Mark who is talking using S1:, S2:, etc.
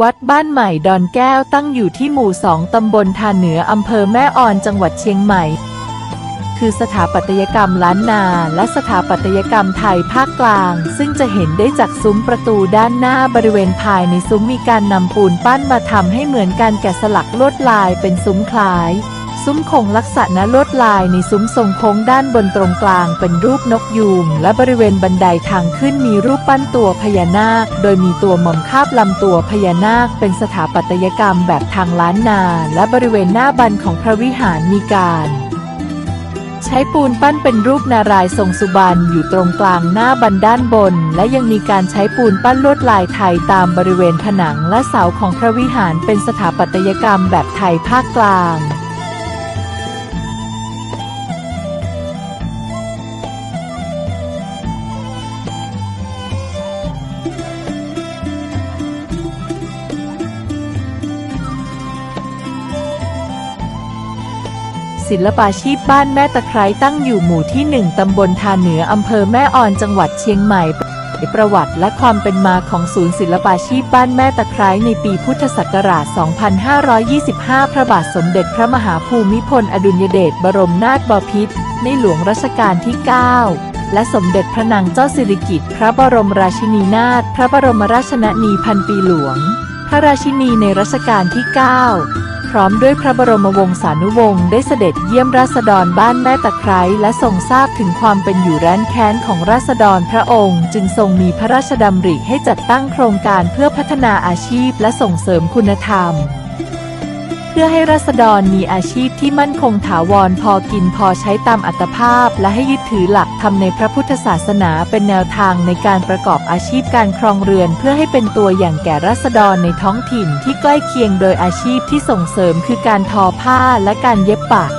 S1: วัดบ้านใหม่ดอนแก้วตั้งอยู่ที่หมู่สองตำบลทานเหนืออำเภอแม่ออนจังหวัดเชียงใหม่ คือสถาปัตยกรรมล้านนาและสถาปัตยกรรมไทยภาคกลาง ซึ่งจะเห็นได้จากซุ้มประตูด้านหน้าบริเวณภายในซุ้มมีการนำปูนปั้นมาทำให้เหมือนการแกะสลักลวดลายเป็นซุ้มคล้าย ซุ้มคงลักษณะลวดลายในซุ้มทรงโค้งด้านบนตรงกลางเป็นรูปนกยูงและบริเวณบันไดทางขึ้นมีรูปปั้นตัวพญานาค โดยมีตัวหม่อมคาบลำตัวพญานาค เป็นสถาปัตยกรรมแบบทางล้านนา และบริเวณหน้าบันของพระวิหารมีการใช้ปูนปั้นเป็นรูปนารายทรงสุบรรณอยู่ตรงกลางหน้าบันด้านบน และยังมีการใช้ปูนปั้นลวดลายไทยตามบริเวณผนังและเสาของพระวิหารเป็นสถาปัตยกรรมแบบไทยภาคกลาง ศิลปาชีพบ้านแม่ตะไคร้ตั้งอยู่หมู่ที่ 1 ตำบลทาเหนือ อำเภอแม่ออน จังหวัดเชียงใหม่ประวัติและความเป็นมาของศูนย์ศิลปาชีพบ้านแม่ตะไคร้ในปีพุทธศักราช 2525 พระบาทสมเด็จพระมหาภูมิพล อดุลยเดช บรมนาถบพิตร ในหลวงรัชกาลที่ 9 และสมเด็จพระนางเจ้าสิริกิติ์ พระบรมราชินีนาถ พระบรมราชชนนีพันปีหลวง พระราชินีในรัชกาลที่ 9 พร้อมด้วยพระบรมวงศานุวงศ์ได้เสด็จเยี่ยมราษฎรบ้านแม่ตะไคร้และทรงทราบถึงความเป็นอยู่แร้นแค้นของราษฎรพระองค์ จึงทรงมีพระราชดำริให้จัดตั้งโครงการเพื่อพัฒนาอาชีพและส่งเสริมคุณธรรม เพื่อให้รัษฎรมีอาชีพที่มั่นคงถาวรพอกินพอใช้ตามอัตภาพ และให้ยึดถือหลักธรรมในพระพุทธศาสนาเป็นแนวทางในการประกอบอาชีพการครองเรือน เพื่อให้เป็นตัวอย่างแก่รัษฎรในท้องถิ่นที่ใกล้เคียงโดยอาชีพที่ส่งเสริมคือการทอผ้าและการเย็บปัก